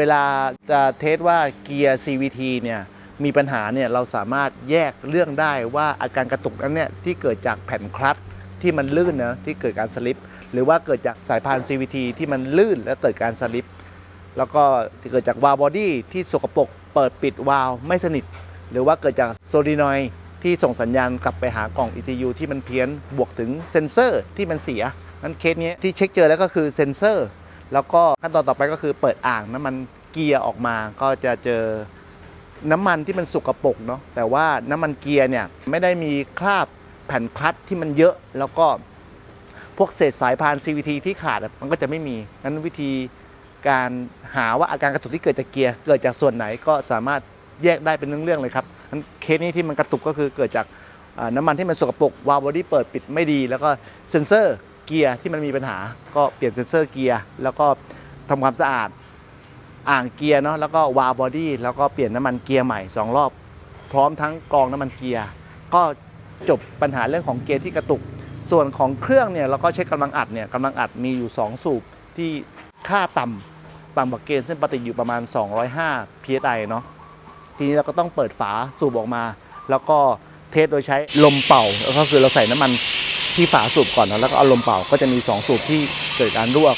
เวลาจะเทสว่าเกียร์ CVT เนี่ยมีปัญหาเนี่ยเราสามารถแยกเรื่องได้ว่าอาการกระตุกนั้นเนี่ยที่เกิดจากแผ่นคลัตช์ที่มันลื่นนะที่เกิดการสลิปหรือว่าเกิดจากสายพาน CVT ที่มันลื่นและเกิดการสลิปแล้วก็เกิดจากวาล์วบอดี้ที่สกปรกเปิดปิดวาล์วไม่สนิท หรือว่าเกิดจากโซลินอยที่ส่งสัญญาณกลับไปหากล่อง ECU ที่มันเพี้ยนบวกถึงเซนเซอร์ที่มันเสียนั้นเคสนี้ที่เช็คเจอแล้วก็คือเซนเซอร์ แล้วก็ขั้นตอนต่อไปก็คือเปิดอ่างน้ำมันเกียร์ออกมาก็จะเจอน้ำมันที่มันสกปรกเนาะแต่ว่าน้ำมันเกียร์เนี่ยไม่ได้มีคราบแผ่นพัดที่มันเยอะแล้วก็พวกเศษสายพาน CVT ที่ขาดมันก็จะไม่มีนั้นวิธีการหาว่าอาการกระตุกที่เกิดจากเกียร์เกิดจากส่วนไหนก็สามารถแยกได้เป็นเรื่องๆเลยครับนั้นเคสนี้ที่มันกระตุกก็คือเกิดจากน้ำมันที่มันสกปรกวาล์วบอดี้เปิดปิดไม่ดี แล้วก็เซ็นเซอร์ เกียร์ที่มันมีปัญหา ก็เปลี่ยนเซ็นเซอร์เกียร์แล้วก็ทำความสะอาดอ่างเกียร์เนาะแล้วก็วาล์บอดี้แล้วก็เปลี่ยนน้ำมันเกียร์ใหม่ 2 รอบ พร้อมทั้งกรองน้ำมันเกียร์ก็จบปัญหาเรื่องของเกียร์ที่กระตุก ส่วนของเครื่องเนี่ยเราก็เช็คกำลังอัดเนี่ยกำลังอัดมีอยู่ 2 สูบที่ค่าต่ำต่ำกว่าเกณฑ์เส้นปกติอยู่ประมาณ 205 psi เนาะทีนี้เราก็ต้องเปิดฝาสูบออกมา แล้วก็เทสโดยใช้ลมเป่าก็คือเราใส่น้ำมัน ที่ฝาสูบก่อนนะแล้วก็อารมณ์เป่าก็จะมี2สูบที่เกิดการรั่ว